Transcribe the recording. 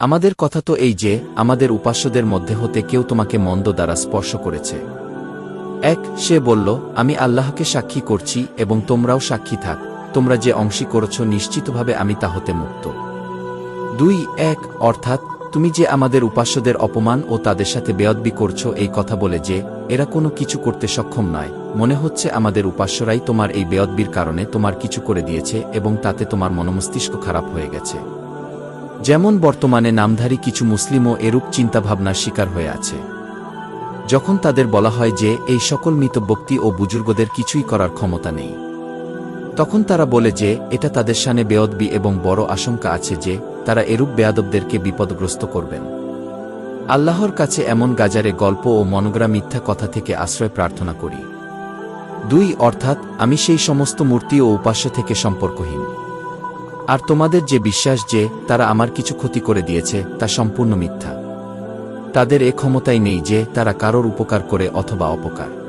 আমাদের কথা তো এই যে, আমাদের উপাস্যদের মধ্যে হতে কেউ তোমাকে মন্দ দ্বারা স্পর্শ করেছে। এক, সে বলল, আমি আল্লাহকে সাক্ষী করছি এবং তোমরাও সাক্ষী থাক, তোমরা যে অংশী করেছ নিশ্চিতভাবে আমি তা হতে মুক্ত। দুই, এক, অর্থাৎ, তুমি যে আমাদের উপাস্যদের অপমান ও তাদের সাথে বেয়দ্বি করছ এই কথা বলে যে, এরা কোনো কিছু করতে সক্ষম নয়, মনে হচ্ছে আমাদের উপাস্যরাই তোমার এই বেয়দ্বির কারণে তোমার কিছু করে দিয়েছে এবং তাতে তোমার মনমস্তিষ্ক খারাপ হয়ে গেছে। যেমন বর্তমানে নামধারী কিছু মুসলিমও এরূপ চিন্তাভাবনার শিকার হয়ে আছে। যখন তাদের বলা হয় যে, এই সকল মিতব্যক্তি ও বুজুর্গদের কিছুই করার ক্ষমতা নেই। তখন তারা বলে যে, এটা তাদের সানে বেয়দবি এবং বড় আশঙ্কা আছে যে, তারা এরূপ বেয়াদবদেরকে বিপদগ্রস্ত করবেন। আল্লাহর কাছে এমন গাজারে গল্প ও মনগড়া মিথ্যা কথা থেকে আশ্রয় প্রার্থনা করি। দুই, অর্থাৎ, আমি সেই সমস্ত মূর্তি ও উপাস্য থেকে সম্পর্কহীন। আর তোমাদের যে বিশ্বাস যে, তারা আমার কিছু ক্ষতি করে দিয়েছে, তা সম্পূর্ণ মিথ্যা। তাদের এ ক্ষমতাই নেই যে, তারা কারোর উপকার করে অথবা অপকার।